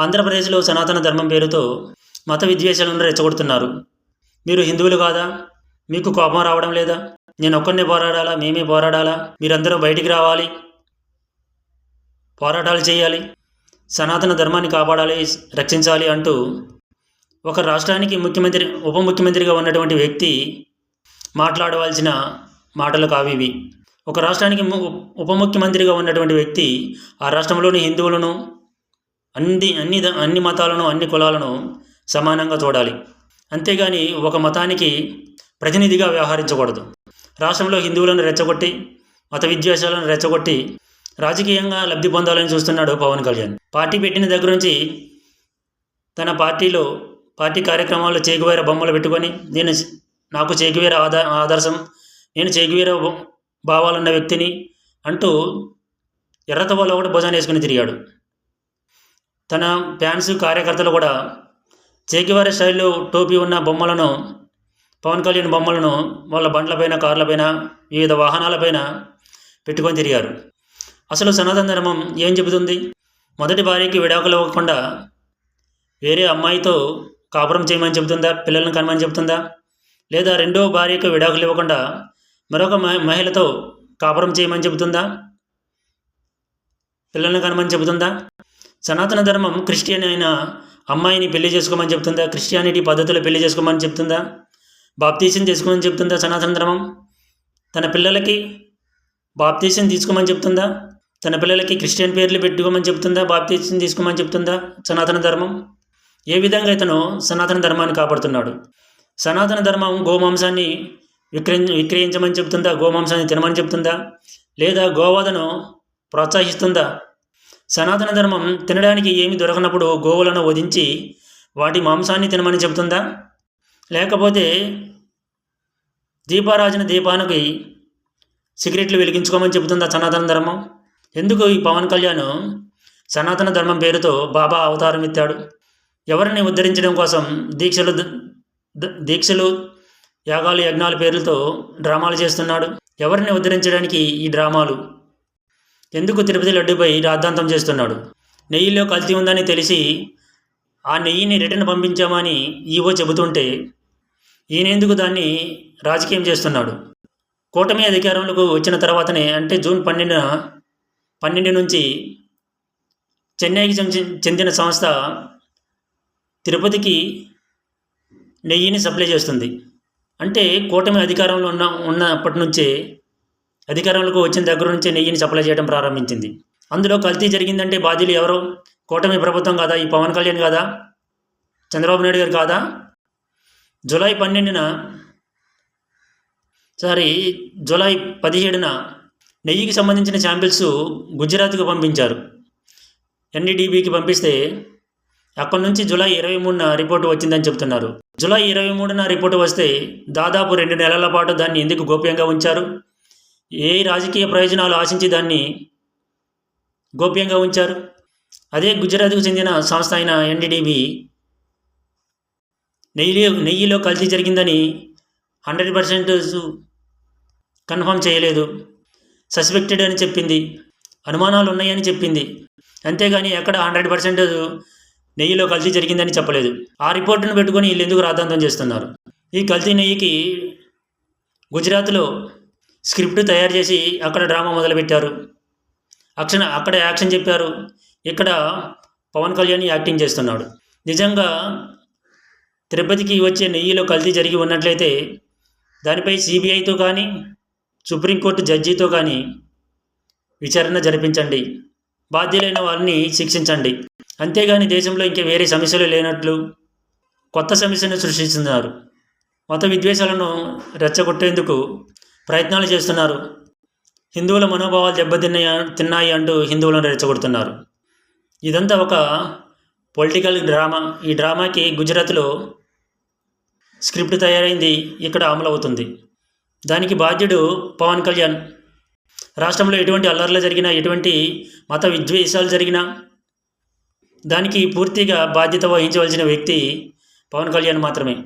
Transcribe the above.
ఆంధ్రప్రదేశ్లో సనాతన ధర్మం పేరుతో మత విద్వేషాలను రెచ్చగొడుతున్నారు. మీరు హిందువులు కాదా? మీకు కోపం రావడం లేదా? నేను ఒక్కడినే పోరాడాలా? మేమే పోరాడాలా? మీరందరూ బయటికి రావాలి. పోరాటాలు చేయాలి. సనాతన ధర్మాన్ని కాపాడాలి రక్షించాలి అంటూ ఒక రాష్ట్రానికి ముఖ్యమంత్రి ఉప ముఖ్యమంత్రిగా ఉన్నటువంటి వ్యక్తి మాట్లాడవలసిన మాటలు కావి ఇవి. ఒక రాష్ట్రానికి ము- ఉప ముఖ్యమంత్రిగా ఉన్నటువంటి వ్యక్తి ఆ రాష్ట్రంలోని హిందువులను అన్ని అన్ని అన్ని మతాలను అన్ని కులాలను సమానంగా చూడాలి. అంతేగాని ఒక మతానికి ప్రతినిధిగా వ్యవహరించకూడదు. రాష్ట్రంలో హిందువులను రెచ్చగొట్టి మత విద్వేషాలను రెచ్చగొట్టి రాజకీయంగా లబ్ధి పొందాలని చూస్తున్నాడు పవన్ కళ్యాణ్. పార్టీ పెట్టిన దగ్గర నుంచి తన పార్టీలో పార్టీ కార్యక్రమాల్లో చేకువేర బొమ్మలు పెట్టుకొని నేను నాకు చేకువేర ఆదా ఆదర్శం నేను చేగువేర భావాలున్న వ్యక్తిని అంటూ ఎర్రతవాళ్ళు కూడా భుజాన్ని వేసుకుని తిరిగాడు. తన ఫ్యాన్స్ కార్యకర్తలు కూడా చేకివారి శైలిలో టోపీ ఉన్న బొమ్మలను పవన్ కళ్యాణ్ బొమ్మలను వాళ్ళ బండ్లపైన కార్లపైన వివిధ వాహనాలపైన పెట్టుకొని తిరిగారు. అసలు సనాతన ధర్మం ఏం చెబుతుంది? మొదటి భార్యకి విడాకులు ఇవ్వకుండా వేరే అమ్మాయితో కాపురం చేయమని చెబుతుందా? పిల్లలను కనమని చెబుతుందా? లేదా రెండో భార్యకు విడాకులు ఇవ్వకుండా మరొక మహి- మహిళతో కాపురం చేయమని చెబుతుందా? పిల్లలను కనమని చెబుతుందా? సనాతన ధర్మం క్రిస్టియన్ అయిన అమ్మాయిని పెళ్ళి చేసుకోమని చెప్తుందా? క్రిస్టియానిటీ పద్ధతిలో పెళ్ళి చేసుకోమని చెప్తుందా? బాప్తీసం చేసుకోమని చెప్తుందా సనాతన ధర్మం? తన పిల్లలకి బాప్తీసం తీసుకోమని చెప్తుందా? తన పిల్లలకి క్రిస్టియన్ పేర్లు పెట్టుకోమని చెప్తుందా? బాప్తీసం తీసుకోమని చెప్తుందా సనాతన ధర్మం? ఏ విధంగా ఇతను సనాతన ధర్మాన్ని కాపాడుతున్నాడు? సనాతన ధర్మం గోమాంసాన్ని విక్రయి విక్రయించమని చెప్తుందా? గోమాంసాన్ని తినమని చెప్తుందా? లేదా గోవాదను ప్రోత్సహిస్తుందా? సనాతన ధర్మం తినడానికి ఏమి దొరకనప్పుడు గోవులను వధించి వాటి మాంసాన్ని తినమని చెబుతుందా? లేకపోతే దీపారాజన దీపానికి సిగరెట్లు వెలిగించుకోమని చెబుతుందా సనాతన ధర్మం? ఎందుకు ఈ పవన్ కళ్యాణ్ సనాతన ధర్మం పేరుతో బాబా అవతారం ఎత్తాడు? ఎవరిని ఉద్ధరించడం కోసం దీక్షలు దీక్షలు యాగాలు యజ్ఞాల పేర్లతో డ్రామాలు చేస్తున్నాడు? ఎవరిని ఉద్ధరించడానికి ఈ డ్రామాలు? ఎందుకు తిరుపతి లడ్డుపై రాద్ధాంతం చేస్తున్నాడు? నెయ్యిలో కల్తీ ఉందని తెలిసి ఆ నెయ్యిని రిటర్న్ పంపించామని ఈవో చెబుతుంటే ఈయనెందుకు దాన్ని రాజకీయం చేస్తున్నాడు? కూటమి అధికారంలోకి వచ్చిన తర్వాతనే అంటే జూన్ పన్నెండున పన్నెండు నుంచి చెన్నైకి చెందిన సంస్థ తిరుపతికి నెయ్యిని సప్లై చేస్తుంది. అంటే కూటమి అధికారంలో ఉన్న ఉన్నప్పటి నుంచే అధికారంలోకి వచ్చిన దగ్గర నుంచే నెయ్యిని సప్లై చేయడం ప్రారంభించింది. అందులో కల్తీ జరిగిందంటే బాధ్యులు ఎవరు? కూటమి ప్రభుత్వం కాదా? ఈ పవన్ కళ్యాణ్ కాదా? చంద్రబాబు నాయుడు గారు కాదా? జూలై పన్నెండున సారీ జూలై పదిహేడున నెయ్యికి సంబంధించిన శాంపిల్స్ గుజరాత్కు పంపించారు. ఎన్డీడీబీకి పంపిస్తే అక్కడి నుంచి జూలై ఇరవై మూడున రిపోర్టు వచ్చిందని చెప్తున్నారు జూలై ఇరవై మూడున రిపోర్టు వస్తే దాదాపు రెండు నెలల పాటు దాన్ని ఎందుకు గోప్యంగా ఉంచారు? ఏ రాజకీయ ప్రయోజనాలు ఆశించి దాన్ని గోప్యంగా ఉంచారు? అదే గుజరాత్కు చెందిన సంస్థ అయిన ఎన్డీడీబీ నెయ్యిలో నెయ్యిలో కల్తీ జరిగిందని హండ్రెడ్ పర్సెంట్ కన్ఫర్మ్ చేయలేదు. సస్పెక్టెడ్ అని చెప్పింది. అనుమానాలు ఉన్నాయని చెప్పింది. అంతేగాని ఎక్కడ హండ్రెడ్ పర్సెంట్ నెయ్యిలో కల్తీ జరిగిందని చెప్పలేదు. ఆ రిపోర్టును పెట్టుకొని వీళ్ళు ఎందుకు రాద్ధాంతం చేస్తున్నారు? ఈ కల్తీ నెయ్యికి గుజరాత్లో స్క్రిప్ట్ తయారు చేసి అక్కడ డ్రామా మొదలుపెట్టారు. అక్షన్ అక్కడ యాక్షన్ చెప్పారు. ఇక్కడ పవన్ కళ్యాణ్ యాక్టింగ్ చేస్తున్నాడు. నిజంగా తిరుపతికి వచ్చే నెయ్యిలో కల్తీ జరిగి ఉన్నట్లయితే దానిపై సిబిఐతో కానీ సుప్రీంకోర్టు జడ్జితో కానీ విచారణ జరిపించండి. బాధ్యులైన వారిని శిక్షించండి. అంతేగాని దేశంలో ఇంకా వేరే సమస్యలు లేనట్లు కొత్త సమస్యను సృష్టిస్తున్నారు. మత విద్వేషాలను రెచ్చగొట్టేందుకు ప్రయత్నాలు చేస్తున్నారు. హిందువుల మనోభావాలు దెబ్బతిన్నాయి తిన్నాయి అంటూ హిందువులను రెచ్చగొడుతున్నారు. ఇదంతా ఒక పొలిటికల్ డ్రామా. ఈ డ్రామాకి గుజరాత్లో స్క్రిప్ట్ తయారైంది. ఇక్కడ అమలవుతుంది. దానికి బాధ్యుడు పవన్ కళ్యాణ్. రాష్ట్రంలో ఎటువంటి అల్లర్లు జరిగినా ఎటువంటి మత విద్వేషాలు జరిగినా దానికి పూర్తిగా బాధ్యత వహించవలసిన వ్యక్తి పవన్ కళ్యాణ్ మాత్రమే.